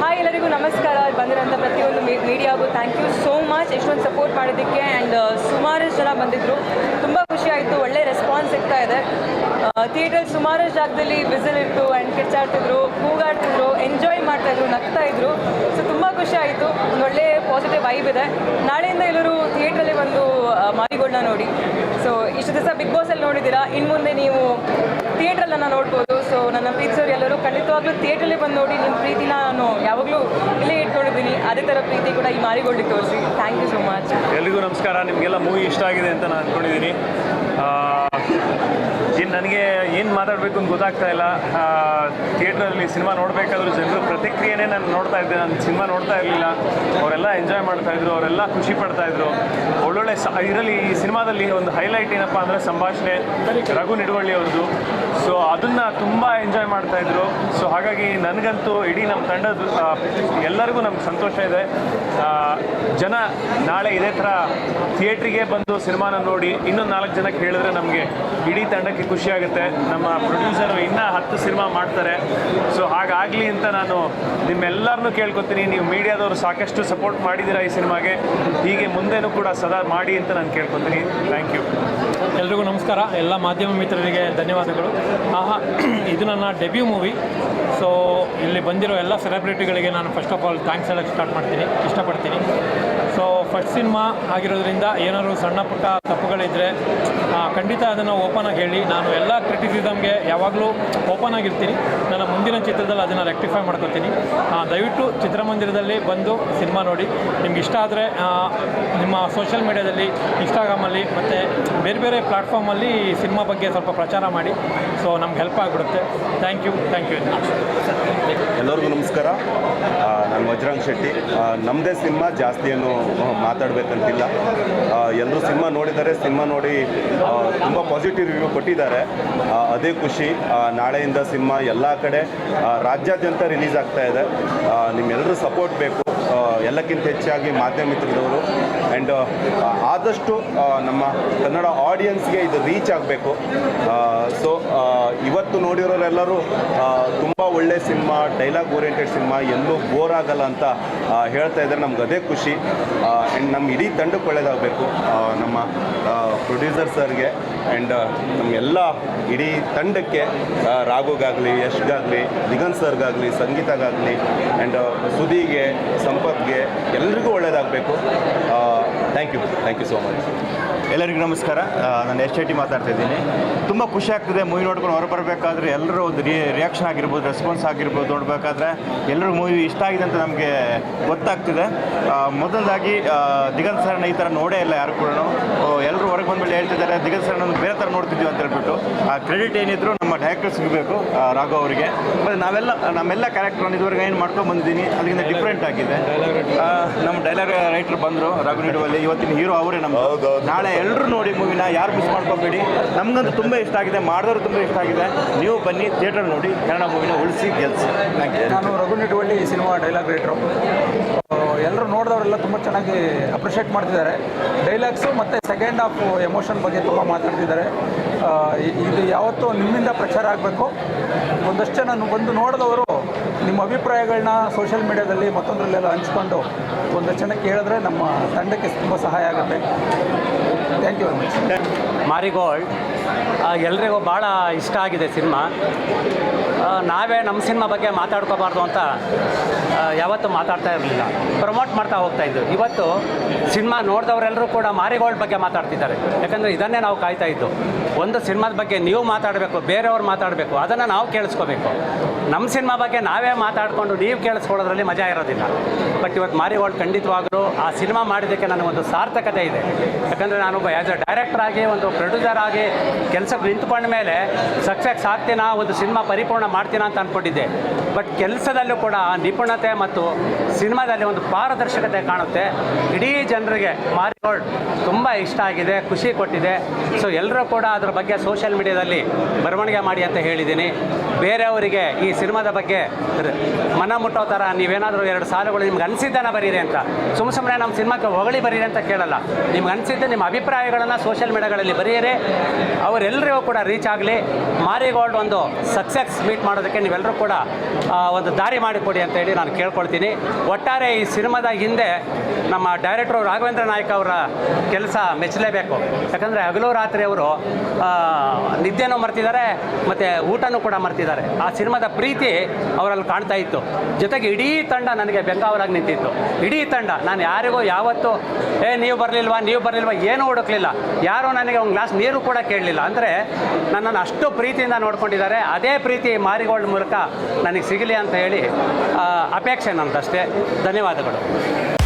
Hi ಎಲ್ಲರಿಗೂ ನಮಸ್ಕಾರ. ಬಂದಿರೋಂಥ ಪ್ರತಿಯೊಂದು ಮೀಡಿಯಾಗೂ ಥ್ಯಾಂಕ್ ಯು ಸೋ ಮಚ್ ಎಷ್ಟೊಂದು ಸಪೋರ್ಟ್ ಮಾಡಿದ್ದಕ್ಕೆ ಆ್ಯಂಡ್ ಸುಮಾರಷ್ಟು ಜನ ಬಂದಿದ್ದರು ತುಂಬ ಖುಷಿ ಆಯಿತು. ಒಳ್ಳೆ ರೆಸ್ಪಾನ್ಸ್ ಸಿಗ್ತಾ ಇದೆ. ಥಿಯೇಟರ್ ಸುಮಾರು ಜಾಗದಲ್ಲಿ ವಿಸಿಲ್ ಇತ್ತು ಆ್ಯಂಡ್ ಕಿಚ್ಚಾಡ್ತಿದ್ರು ಕೂಗಾಡ್ತಿದ್ರು ಎಂಜಾಯ್ ಮಾಡ್ತಾಯಿದ್ರು ನಗ್ತಾ ಇದ್ರು. ಸೊ ತುಂಬ ಖುಷಿ ಆಯಿತು. ಒಂದು ಒಳ್ಳೆ ಪಾಸಿಟಿವ್ ವೈಬ್ ಇದೆ. ನಾಳೆಯಿಂದ ಎಲ್ಲರೂ ಥಿಯೇಟ್ರಲ್ಲಿ ಬಂದು ಮಾರಿಗೋಲ್ಡ್ನ ನೋಡಿ. ಸೊ ಇಷ್ಟು ದಿವಸ ಬಿಗ್ ಬಾಸಲ್ಲಿ ನೋಡಿದ್ದೀರಾ? ಇನ್ನು ಮುಂದೆ ನೀವು ಥಿಯೇಟ್ರಲ್ಲನ್ನು ನೋಡ್ಬೋದು. ಸೊ ನನ್ನ ಪ್ರೀತಿಸೋರು ಎಲ್ಲರೂ ಖಂಡಿತವಾಗ್ಲೂ ಥಿಯೇಟ್ರಲ್ಲಿ ಬಂದು ನೋಡಿ ನಿಮ್ಮ ಪ್ರೀತಿನ ನಾನು ಯಾವಾಗಲೂ ಇಲ್ಲೇ ಇಟ್ಕೊಂಡಿದ್ದೀನಿ. ಅದೇ ಥರ ಪ್ರೀತಿ ಕೂಡ ಈ ಮಾರಿಗೋಲ್ಡಿಗೆ ತೋರಿಸಿ. ಥ್ಯಾಂಕ್ ಯು ಸೊ ಮಚ್ ಎಲ್ರಿಗೂ ನಮಸ್ಕಾರ. ನಿಮಗೆಲ್ಲ ಮೂವಿ ಇಷ್ಟ ಆಗಿದೆ ಅಂತ ನಾನು ಅಂದ್ಕೊಂಡಿದ್ದೀನಿ ಏನು ನನಗೆ ಏನು ಮಾತಾಡಬೇಕು ಅಂತ ಗೊತ್ತಾಗ್ತಾ ಇಲ್ಲ. ಥಿಯೇಟ್ರಲ್ಲಿ ಸಿನಿಮಾ ನೋಡಬೇಕಾದ್ರೂ ಜನರ ಪ್ರತಿಕ್ರಿಯೆನೇ ನಾನು ನೋಡ್ತಾ ಇದ್ದೆ. ನಾನು ಸಿನಿಮಾ ನೋಡ್ತಾ ಇರಲಿಲ್ಲ. ಅವರೆಲ್ಲ ಎಂಜಾಯ್ ಮಾಡ್ತಾ ಇದ್ರು. ಅವರೆಲ್ಲ ಖುಷಿ ಪಡ್ತಾ ಇದ್ರು. ಒಳ್ಳೊಳ್ಳೆ ಸ, ಇದರಲ್ಲಿ ಈ ಸಿನಿಮಾದಲ್ಲಿ ಒಂದು ಹೈಲೈಟ್ ಏನಪ್ಪ ಅಂದರೆ ಸಂಭಾಷಣೆ ರಘು ನಿಡುವಳ್ಳಿ ಅವ್ರದ್ದು. ಸೊ ಅದನ್ನು ತುಂಬ ಎಂಜಾಯ್ ಮಾಡ್ತಾ ಇದ್ರು. ಸೊ ಹಾಗಾಗಿ ನನಗಂತೂ ಇಡೀ ನಮ್ಮ ತಂಡದ ಎಲ್ಲರಿಗೂ ನಮ್ಗೆ ಸಂತೋಷ ಇದೆ. ಜನ ನಾಳೆ ಇದೇ ಥರ ಥಿಯೇಟ್ರಿಗೆ ಬಂದು ಸಿನಿಮಾನ ನೋಡಿ ಇನ್ನೊಂದು ನಾಲ್ಕು ಜನಕ್ಕೆ ಹೇಳಿದ್ರೆ ನಮಗೆ ಇಡೀ ತಂಡಕ್ಕೆ ಖುಷಿಯಾಗುತ್ತೆ ನಮ್ಮ ಪ್ರೊಡ್ಯೂಸರು ಇನ್ನೂ ಹತ್ತು ಸಿನಿಮಾ ಮಾಡ್ತಾರೆ. ಸೊ ಹಾಗಾಗಲಿ ಅಂತ ನಾನು ನಿಮ್ಮೆಲ್ಲರನ್ನೂ ಕೇಳ್ಕೊತೀನಿ. ನೀವು ಮೀಡಿಯಾದವರು ಸಾಕಷ್ಟು ಸಪೋರ್ಟ್ ಮಾಡಿದ್ದೀರಾ ಈ ಸಿನಿಮಾಗೆ. ಹೀಗೆ ಮುಂದೆನೂ ಕೂಡ ಸದಾ ಮಾಡಿ ಅಂತ ನಾನು ಕೇಳ್ಕೊತೀನಿ. ಥ್ಯಾಂಕ್ ಯು ಎಲ್ರಿಗೂ ನಮಸ್ಕಾರ. ಎಲ್ಲ ಮಾಧ್ಯಮ ಮಿತ್ರರಿಗೆ ಧನ್ಯವಾದಗಳು. ಆಹಾ, ಇದು ನನ್ನ ಡೆಬ್ಯೂ ಮೂವಿ ಸೊ ಇಲ್ಲಿ ಬಂದಿರೋ ಎಲ್ಲ ಸೆಲೆಬ್ರಿಟಿಗಳಿಗೆ ನಾನು ಫಸ್ಟ್ ಆಫ್ ಆಲ್ ಥ್ಯಾಂಕ್ಸ್ ಹೇಳಕ್ಕೆ ಸ್ಟಾರ್ಟ್ ಮಾಡ್ತೀನಿ. ಇಷ್ಟಪಡ್ತೀನಿ. ಸೊ ಫಸ್ಟ್ ಸಿನಿಮಾ ಆಗಿರೋದ್ರಿಂದ ಏನಾದರೂ ಸಣ್ಣ ಪುಟ್ಟ ತಪ್ಪುಗಳಿದ್ದರೆ ಖಂಡಿತ ಅದನ್ನು ಓಪನ್ ಆಗಿ ಹೇಳಿ. ನಾನು ಎಲ್ಲ ಕ್ರಿಟಿಸಿಸಮ್ಗೆ ಯಾವಾಗಲೂ ಓಪನ್ ಆಗಿರ್ತೀನಿ. ನನ್ನ ಮುಂದಿನ ಚಿತ್ರದಲ್ಲಿ ಅದನ್ನು ರೆಕ್ಟಿಫೈ ಮಾಡ್ಕೊತೀನಿ. ದಯವಿಟ್ಟು ಚಿತ್ರಮಂದಿರದಲ್ಲಿ ಬಂದು ಸಿನಿಮಾ ನೋಡಿ. ನಿಮ್ಗೆ ಇಷ್ಟ ಆದರೆ ನಿಮ್ಮ ಸೋಷಿಯಲ್ ಮೀಡ್ಯಾದಲ್ಲಿ ಇನ್ಸ್ಟಾಗ್ರಾಮಲ್ಲಿ ಮತ್ತು ಬೇರೆ ಬೇರೆ ಪ್ಲ್ಯಾಟ್ಫಾರ್ಮಲ್ಲಿ ಸಿನಿಮಾ ಬಗ್ಗೆ ಸ್ವಲ್ಪ ಪ್ರಚಾರ ಮಾಡಿ. ಸೊ ನಮ್ಗೆ ಹೆಲ್ಪ್ ಆಗಿಬಿಡುತ್ತೆ. ಥ್ಯಾಂಕ್ ಯು ಥ್ಯಾಂಕ್ ಯು ಎಲ್ಲರಿಗೂ ನಮಸ್ಕಾರ. ನಾನು ವಜ್ರಂಗ್ ಶೆಟ್ಟಿ. ನಮ್ಮದೇ ಸಿನಿಮಾ ಜಾಸ್ತಿ ಮಾತಾಡಬೇಕಂತಿಲ್ಲ. ಎಲ್ಲರೂ ಸಿನಿಮಾ ನೋಡಿದ್ದಾರೆ, ಸಿನಿಮಾ ನೋಡಿ ತುಂಬ ಪಾಸಿಟಿವ್ ರಿವ್ಯೂ ಕೊಟ್ಟಿದ್ದಾರೆ. ಅದೇ ಖುಷಿ. ನಾಳೆಯಿಂದ ಸಿನಿಮಾ ಎಲ್ಲ ಕಡೆ ರಾಜ್ಯಾದ್ಯಂತ ರಿಲೀಸ್ ಆಗ್ತಾ ಇದೆ. ನಿಮ್ಮೆಲ್ಲರೂ ಸಪೋರ್ಟ್ ಬೇಕು. ಎಲ್ಲಕ್ಕಿಂತ ಹೆಚ್ಚಾಗಿ ಮಾಧ್ಯಮ ಮಿತ್ರದವರು. ಆ್ಯಂಡ್ ಆದಷ್ಟು ನಮ್ಮ ಕನ್ನಡ ಆಡಿಯನ್ಸ್ಗೆ ಇದು ರೀಚ್ ಆಗಬೇಕು. ಸೊ ಇವತ್ತು ನೋಡಿರೋರೆಲ್ಲರೂ ತುಂಬ ಒಳ್ಳೆ ಸಿನಿಮಾ ಡೈಲಾಗ್ ಓರಿಯೆಂಟೆಡ್ ಸಿನಿಮಾ ಎಲ್ಲೂ ಬೋರ್ ಆಗಲ್ಲ ಅಂತ ಹೇಳ್ತಾ ಇದ್ದಾರೆ. ನಮ್ಗೆ ಅದೇ ಖುಷಿ. ಆ್ಯಂಡ್ ನಮ್ಮ ಇಡೀ ತಂಡಕ್ಕೆ ಒಳ್ಳೇದಾಗಬೇಕು. ನಮ್ಮ ಪ್ರೊಡ್ಯೂಸರ್ ಸರ್ಗೆ ಆ್ಯಂಡ್ ನಮ್ಮೆಲ್ಲ ಇಡೀ ತಂಡಕ್ಕೆ ರಾಘುಗಾಗಲಿ, ಯಶ್ಗಾಗಲಿ ನಿಗನ್ ಸರ್ಗಾಗಲಿ ಸಂಗೀತಗಾಗಲಿ ಆ್ಯಂಡ್ ಸುಧಿಗೆ ಸಂಪತ್ಗೆ ಎಲ್ರಿಗೂ ಒಳ್ಳೆಯದಾಗಬೇಕು thank you thank you so much ಎಲ್ಲರಿಗೂ ನಮಸ್ಕಾರ. ನಾನು ಎಸ್ ಟಿ ಮಾತಾಡ್ತಾ ಇದ್ದೀನಿ. ತುಂಬ ಖುಷಿ ಆಗ್ತದೆ ಮೂವಿ ನೋಡ್ಕೊಂಡು ಹೊರಬರಬೇಕಾದ್ರೆ ಎಲ್ಲರೂ ಒಂದು ರಿ ರಿಯಾಕ್ಷನ್ ಆಗಿರ್ಬೋದು ರೆಸ್ಪಾನ್ಸ್ ಆಗಿರ್ಬೋದು ನೋಡಬೇಕಾದ್ರೆ ಎಲ್ಲರೂ ಮೂವಿ ಇಷ್ಟ ಆಗಿದೆ ಅಂತ ನಮಗೆ ಗೊತ್ತಾಗ್ತಿದೆ. ಮೊದಲದಾಗಿ ದಿಗಂತ್ ಸರಣ ಈ ಥರ ನೋಡೇ ಇಲ್ಲ ಯಾರು ಕೂಡ ಎಲ್ಲರೂ ಹೊರಗೆ ಬಂದ್ಮೇಲೆ ಹೇಳ್ತಿದ್ದಾರೆ ದಿಗಂತ್ ಸರಣ ಬೇರೆ ಥರ ನೋಡ್ತಿದ್ದೀವಿ ಅಂತ ಹೇಳ್ಬಿಟ್ಟು. ಆ ಕ್ರೆಡಿಟ್ ಏನಿದ್ರು ನಮ್ಮ ಡೈರೆಕ್ಟರ್ ಸಿಗಬೇಕು ರಾಘವ್ ಅವರಿಗೆ. ಮತ್ತು ನಾವೆಲ್ಲ ನಮ್ಮೆಲ್ಲ ಕ್ಯಾರೆಕ್ಟರ್ ಇದುವರೆಗೆ ಏನು ಮಾಡ್ಕೊಂಡು ಬಂದಿದ್ದೀನಿ ಅದಕ್ಕಿಂತ ಡಿಫ್ರೆಂಟ್ ಆಗಿದೆ. ನಮ್ಮ ಡೈಲಾಗ್ ರೈಟರ್ ಬಂದರು ರಘು ನಿಡುವಲ್ಲಿ. ಇವತ್ತಿನ ಹೀರೋ ಅವರೇ ನಮ್ಮ ನಾಳೆ ಎಲ್ಲರೂ ನೋಡಿ ಮೂವಿನ, ಯಾರು ಮಿಸ್ ಮಾಡ್ಕೋಬೇಡಿ. ನಮಗಂತೂ ತುಂಬ ಇಷ್ಟ ಆಗಿದೆ, ಮಾಡಿದವರು ತುಂಬ ಇಷ್ಟ ಆಗಿದೆ. ನೀವು ಬನ್ನಿ ಥಿಯೇಟರ್ ನೋಡಿ, ಕನ್ನಡ ಮೂವಿನ ಉಳಿಸಿ ಗೆಲ್ಸಿ. ನಾನು ರಘು ನಿಡುವಳ್ಳಿ ಈ ಸಿನಿಮಾ ಡೈಲಾಗ್ ರೈಟ್ರು ಎಲ್ಲರೂ ನೋಡಿದವರೆಲ್ಲ ತುಂಬ ಚೆನ್ನಾಗಿ ಅಪ್ರಿಷಿಯೇಟ್ ಮಾಡ್ತಿದ್ದಾರೆ. ಡೈಲಾಗ್ಸು ಮತ್ತು ಸೆಕೆಂಡ್ ಹಾಫ್ ಎಮೋಷನ್ ಬಗ್ಗೆ ತುಂಬ ಮಾತಾಡ್ತಿದ್ದಾರೆ. ಇದು ಯಾವತ್ತೂ ನಿಮ್ಮಿಂದ ಪ್ರಚಾರ ಆಗಬೇಕು. ಒಂದಷ್ಟು ಜನ ಬಂದು ನೋಡಿದವರು ನಿಮ್ಮ ಅಭಿಪ್ರಾಯಗಳನ್ನ ಸೋಷಿಯಲ್ ಮೀಡ್ಯಾದಲ್ಲಿ ಮತ್ತೊಂದರಲ್ಲೆಲ್ಲ ಹಂಚ್ಕೊಂಡು ಒಂದು ಜನಕ್ಕೆ ಕೇಳಿದ್ರೆ ನಮ್ಮ ತಂಡಕ್ಕೆ ತುಂಬ ಸಹಾಯ ಆಗುತ್ತೆ. Thank you very much Marigold ಎಲ್ರಿಗೂ ಭಾಳ ಇಷ್ಟ ಆಗಿದೆ ಸಿನಿಮಾ. ನಾವೇ ನಮ್ಮ ಸಿನಿಮಾ ಬಗ್ಗೆ ಮಾತಾಡ್ಕೋಬಾರ್ದು ಅಂತ ಯಾವತ್ತೂ ಮಾತಾಡ್ತಾ ಇರಲಿಲ್ಲ. ಪ್ರಮೋಟ್ ಮಾಡ್ತಾ ಹೋಗ್ತಾ ಇದ್ದು ಇವತ್ತು ಸಿನಿಮಾ ನೋಡಿದವರೆಲ್ಲರೂ ಕೂಡ ಮಾರಿಗೋಲ್ಡ್ ಬಗ್ಗೆ ಮಾತಾಡ್ತಿದ್ದಾರೆ. ಯಾಕಂದರೆ ಇದನ್ನೇ ನಾವು ಕಾಯ್ತಾ ಇದ್ದು. ಒಂದು ಸಿನಿಮಾದ ಬಗ್ಗೆ ನೀವು ಮಾತಾಡಬೇಕು, ಬೇರೆಯವ್ರು ಮಾತಾಡಬೇಕು, ಅದನ್ನು ನಾವು ಕೇಳಿಸ್ಕೋಬೇಕು. ನಮ್ಮ ಸಿನಿಮಾ ಬಗ್ಗೆ ನಾವೇ ಮಾತಾಡಿಕೊಂಡು ನೀವು ಕೇಳಿಸ್ಕೊಳ್ಳೋದ್ರಲ್ಲಿ ಮಜಾ ಇರೋದಿಲ್ಲ. ಬಟ್ ಇವತ್ತು ಮಾರಿಗೋಲ್ಡ್ ಖಂಡಿತವಾಗಲೂ ಆ ಸಿನಿಮಾ ಮಾಡಿದ್ದಕ್ಕೆ ನನಗೊಂದು ಸಾರ್ಥಕತೆ ಇದೆ. ಯಾಕಂದರೆ ನಾನೊಬ್ಬ ಆ್ಯಸ್ ಅ ಡೈರೆಕ್ಟರ್ ಆಗಿ, ಒಂದು ಪ್ರೊಡ್ಯೂಸರ್ ಆಗಿ ಕೆಲಸಕ್ಕೆ ನಿಂತ್ಕೊಂಡ ಮೇಲೆ ಸಕ್ಸಸ್ ಆಗ್ತೀನಾ? ಒಂದು ಸಿನಿಮಾ ಪರಿಪೂರ್ಣ ಮಾಡ್ತೀನಾ ಅಂತ ಅಂದ್ಕೊಂಡಿದ್ದೆ ಬಟ್ ಕೆಲಸದಲ್ಲೂ ಕೂಡ ನಿಪುಣತೆ ಮತ್ತು ಸಿನಿಮಾದಲ್ಲಿ ಒಂದು ಪಾರದರ್ಶಕತೆ ಕಾಣುತ್ತೆ. ಇಡೀ ಜನರಿಗೆ ಮಾರಿಗೋಲ್ಡ್ ತುಂಬ ಇಷ್ಟ ಆಗಿದೆ, ಖುಷಿ ಕೊಟ್ಟಿದೆ. ಸೊ ಎಲ್ಲರೂ ಕೂಡ ಅದರ ಬಗ್ಗೆ ಸೋಷಿಯಲ್ ಮೀಡಿಯಾದಲ್ಲಿ ಬರವಣಿಗೆ ಮಾಡಿ ಅಂತ ಹೇಳಿದ್ದೀನಿ. ಬೇರೆಯವರಿಗೆ ಈ ಸಿನಿಮಾದ ಬಗ್ಗೆ ಮನ ಮುಟ್ಟೋ ಥರ ನೀವೇನಾದರೂ ಎರಡು ಸಾಲುಗಳು ನಿಮ್ಗೆ ಅನಿಸಿದ್ದಾನೆ ಬರೀರಿ ಅಂತ. ಸುಮ್ಮ ಸುಮ್ಮನೆ ನಮ್ಮ ಸಿನಿಮಾಕ್ಕೆ ಹೊಗಳಿ ಬರೀರಿ ಅಂತ ಕೇಳಲ್ಲ. ನಿಮ್ಗೆ ಅನಿಸಿದ್ದು ನಿಮ್ಮ ಅಭಿಪ್ರಾಯಗಳನ್ನು ಸೋಷಿಯಲ್ ಮೀಡಿಯಾಗಳಲ್ಲಿ ಬರೆಯಿರಿ. ಅವರೆಲ್ಲರಿಗೂ ಕೂಡ ರೀಚ್ ಆಗಲಿ. ಮಾರಿಗೋಲ್ಡ್ ಒಂದು ಸಕ್ಸಸ್ ಮೀಟ್ ಮಾಡೋದಕ್ಕೆ ನೀವೆಲ್ಲರೂ ಕೂಡ ಒಂದು ದಾರಿ ಮಾಡಿಕೊಡಿ ಅಂತ ಹೇಳಿ ನಾನು ಕೇಳ್ಕೊಳ್ತೀನಿ. ಒಟ್ಟಾರೆ ಈ ಸಿನಿಮಾದ ಹಿಂದೆ ನಮ್ಮ ಡೈರೆಕ್ಟರ್ ರಾಘವೇಂದ್ರ ನಾಯ್ಕ ಅವರ ಕೆಲಸ ಮೆಚ್ಚಲೇಬೇಕು. ಯಾಕಂದರೆ ಹಗಲು ರಾತ್ರಿ ಅವರು ನಿದ್ದೆನೂ ಮರ್ತಿದ್ದಾರೆ, ಮತ್ತು ಊಟನೂ ಕೂಡ ಮರ್ತಿದ್ದಾರೆ. ಆ ಸಿನಿಮಾದ ಪ್ರೀತಿ ಅವರಲ್ಲಿ ಕಾಣ್ತಾ ಇತ್ತು. ಜೊತೆಗೆ ಇಡೀ ತಂಡ ನನಗೆ ಬೆಂಗಾವಲಾಗಿ ನಿಂತಿತ್ತು. ಇಡೀ ತಂಡ, ನಾನು ಯಾರಿಗೂ ಯಾವತ್ತೂ, ಏ, ನೀವು ಬರಲಿಲ್ವಾ ನೀವು ಬರಲಿಲ್ವಾ, ಏನೂ ಹುಡುಕ್ಲಿಲ್ಲ. ಯಾರೂ ನನಗೆ ಒಂದು ಗ್ಲಾಸ್ ನೀರು ಕೂಡ ಕೇಳಲಿಲ್ಲ. ಅಂದರೆ ನನ್ನನ್ನು ಅಷ್ಟು ಪ್ರೀತಿಯಿಂದ ನೋಡ್ಕೊಂಡಿದ್ದಾರೆ. ಅದೇ ಪ್ರೀತಿ ಮಾರಿಗೋಲ್ಡ್ ಮೂಲಕ ನನಗೆ ಸಿಗಲಿ ಅಂತ ಹೇಳಿ ಅಪೇಕ್ಷೆ ನಂದಷ್ಟೇ. ಧನ್ಯವಾದಗಳು.